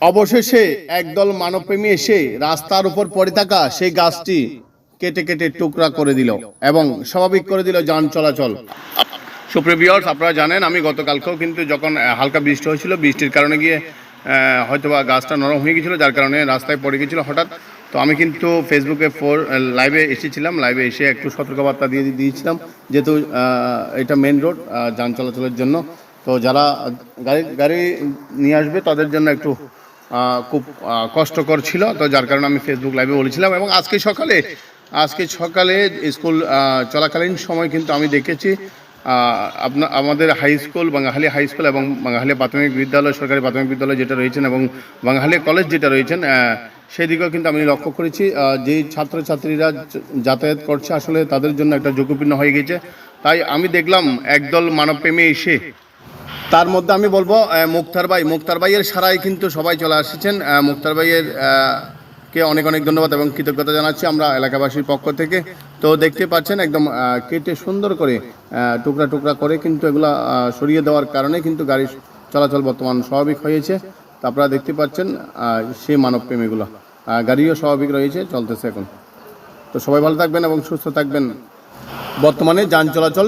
অবশেষে একদল মানবপ্রেমী এসে রাস্তার উপর পড়ে থাকা সেই গাছটি কেটে কেটে টুকরা করে দিল এবং স্বাভাবিক করে দিল যান চলাচল। সুপ্রিয় ভিউয়ার্স আপনারা জানেন, আমি গতকালকেও কিন্তু যখন হালকা বৃষ্টি হয়েছিল, বৃষ্টির কারণে গিয়ে হয়তোবা গাছটা নরম হয়ে গেছিল যার কারণে রাস্তায় পড়ে গেছিল হঠাৎ। তো আমি কিন্তু ফেসবুকে ফোর লাইভে এসেছিলাম লাইভে এসে একটু সতর্কবার্তা দিয়ে দিয়েছিলাম, যেহেতু এটা মেন রোড যান চলাচলের জন্য। তো যারা গাড়ি গাড়ি নিয়ে আসবে, তাদের জন্য একটু খুব কষ্টকর ছিল। তো যার কারণে আমি ফেসবুক লাইভে বলেছিলাম এবং আজকে সকালে আজকে সকালে স্কুল চলাকালীন সময় কিন্তু আমি দেখেছি আপনার আমাদের high school Bangali high school এবং বাঙালি প্রাথমিক বিদ্যালয়, সরকারি প্রাথমিক বিদ্যালয় যেটা রয়েছেন এবং বাঙালি কলেজ যেটা রয়েছেন সেদিকেও কিন্তু আমি লক্ষ্য করেছি যেই ছাত্রছাত্রীরা যাতায়াত করছে, আসলে তাদের জন্য একটা ঝুঁকিপূর্ণ হয়ে গেছে। তাই আমি দেখলাম, একদল মানবপ্রেমী এসে তার মধ্যে আমি বলব মুক্তার ভাই। মুক্তার ভাইয়ের সারাই কিন্তু সবাই চলে আসছেন। মুক্তার ভাইয়ের কে অনেক অনেক ধন্যবাদ এবং কৃতজ্ঞতা জানাচ্ছি আমরা এলাকাবাসীর পক্ষ থেকে। তো দেখতে পাচ্ছেন একদম কেটে সুন্দর করে টুকরা টুকরা করে কিন্তু এগুলা সরিয়ে দেওয়ার কারণে কিন্তু গাড়ি চলাচল বর্তমান স্বাভাবিক হয়েছে। তো আপনারা দেখতে পাচ্ছেন সেই মানবপ্রেম এগুলো আহ, গাড়িও স্বাভাবিক রয়েছে চলতেছে এখন। তো সবাই ভালো থাকবেন এবং সুস্থ থাকবেন। বর্তমানে যান চলাচল